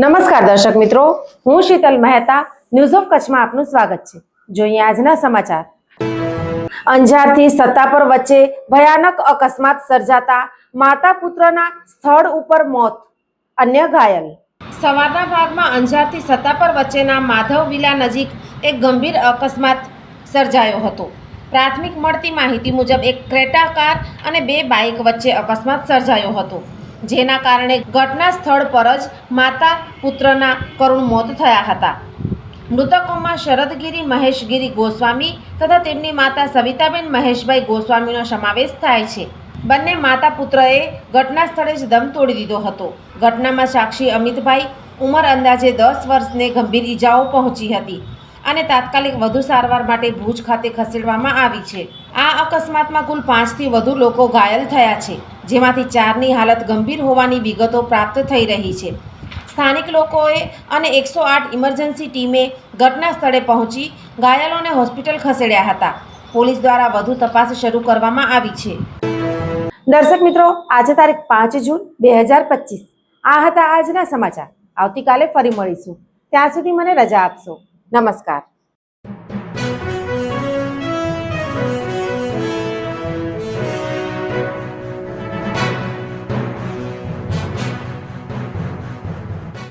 નમસ્કાર દર્શક મિત્રો, હું શીતલ મહેતા ન્યૂઝ ઓફ કચ્છમાં આપનું સ્વાગત છે. જોઈએ આજના સમાચાર. અંજારથી સત્તાપર વચ્ચે ભયાનક અકસ્માત સર્જાતા માતા પુત્રના સ્થળ ઉપર મોત, અન્ય ઘાયલ. સવારના ભાગમાં અંજારથી સત્તાપર વચ્ચેના માધવ વિલા નજીક એક ગંભીર અકસ્માત સર્જાયો હતો. પ્રાથમિક મળતી માહિતી મુજબ એક ક્રેટા કાર અને બે બાઇક વચ્ચે અકસ્માત સર્જાયો હતો. જેના કારણે ઘટના સ્થળ પર જ માતા પુત્રના કરુણ મોત થયા હતા. મૃતકોમાં શરદગીરી, મહેશગીરી ગોસ્વામી તથા તેમની માતા સવિતાબેન, મહેશભાઈ ગોસ્વામીનો સમાવેશ થાય છે. બંને માતા પુત્રએ ઘટના સ્થળે જ દમ તોડી દીધો હતો. ઘટનામાં સાક્ષી અમિતભાઈ ઉંમર અંદાજે દસ વર્ષને ગંભીર ઈજાઓ પહોંચી હતી. અને તાત્કાલિક વધુ સારવાર માટે ભુજ ખાતે ખસેડવામાં આવી છે. આ અકસ્માતમાં કુલ પાંચથી વધુ લોકો ઘાયલ થયા છે, જેમાંથી ચારની હાલત ગંભીર હોવાની વિગતો પ્રાપ્ત થઈ રહી છે. સ્થાનિક લોકોએ અને એકસો આઠ ઇમરજન્સી ટીમે ઘટના સ્થળે પહોંચી ઘાયલોને હોસ્પિટલ ખસેડ્યા હતા. પોલીસ દ્વારા વધુ તપાસ શરૂ કરવામાં આવી છે. દર્શક મિત્રો, આજે તારીખ પાંચ જૂન બે હજાર પચીસ. આ હતા આજના સમાચાર. આવતીકાલે ફરી મળીશું. ત્યાં સુધી મને રજા આપશો. નમસ્કાર.